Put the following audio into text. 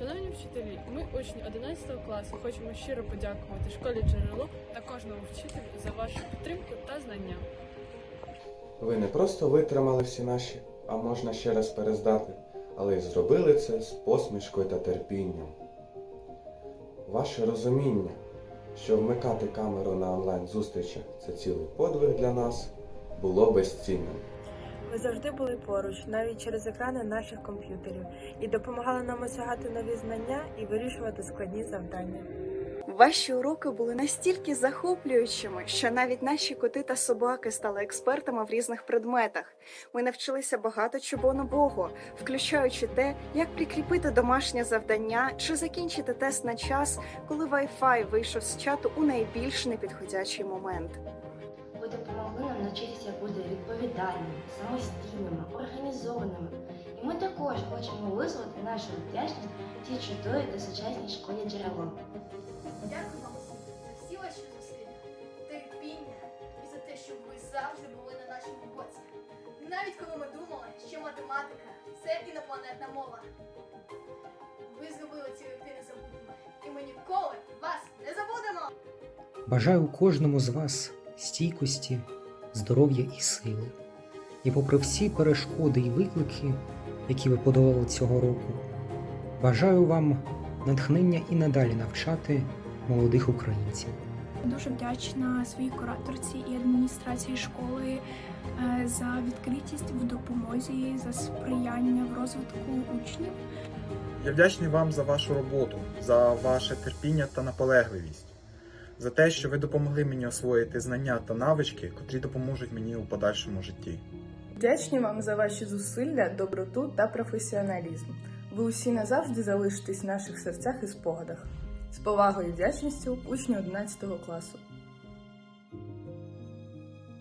Шановні вчителі, ми, учні 11 класу, хочемо щиро подякувати школі джерело та кожному вчителю за вашу підтримку та знання. Ви не просто витримали всі наші, а можна ще раз перездати, але й зробили це з посмішкою та терпінням. Ваше розуміння, що вмикати камеру на онлайн-зустрічах це цілий подвиг для нас, було безцінним. Ви завжди були поруч, навіть через екрани наших комп'ютерів, і допомагали нам осягати нові знання і вирішувати складні завдання. Ваші уроки були настільки захоплюючими, що навіть наші коти та собаки стали експертами в різних предметах. Ми навчилися багато чого нового, включаючи те, як прикріпити домашнє завдання чи закінчити тест на час, коли Wi-Fi вийшов з чату у найбільш непідходячий момент. Навчитися бути відповідальними, самостійними, організованими. І ми також хочемо висловити нашу вдячність цій чудовій та сучасній школі джерело. Дякую вам за всі ваші зусилля, терпіння і за те, що ви завжди були на нашому боці. Навіть коли ми думали, що математика це інопланетна мова. Ви зробили ці роки незабутніми, і ми ніколи вас не забудемо! Бажаю кожному з вас стійкості, здоров'я і сили. І попри всі перешкоди і виклики, які ви подолали цього року, бажаю вам натхнення і надалі навчати молодих українців. Дуже вдячна своїй кураторці і адміністрації школи е, за відкритість в допомозі, за сприяння в розвитку учнів. Я вдячний вам за вашу роботу, за ваше терпіння та наполегливість, за те, що ви допомогли мені освоїти знання та навички, котрі допоможуть мені у подальшому житті. Вдячні вам за ваші зусилля, доброту та професіоналізм. Ви усі назавжди залишитесь в наших серцях і спогадах. З повагою і вдячністю учні 11 класу.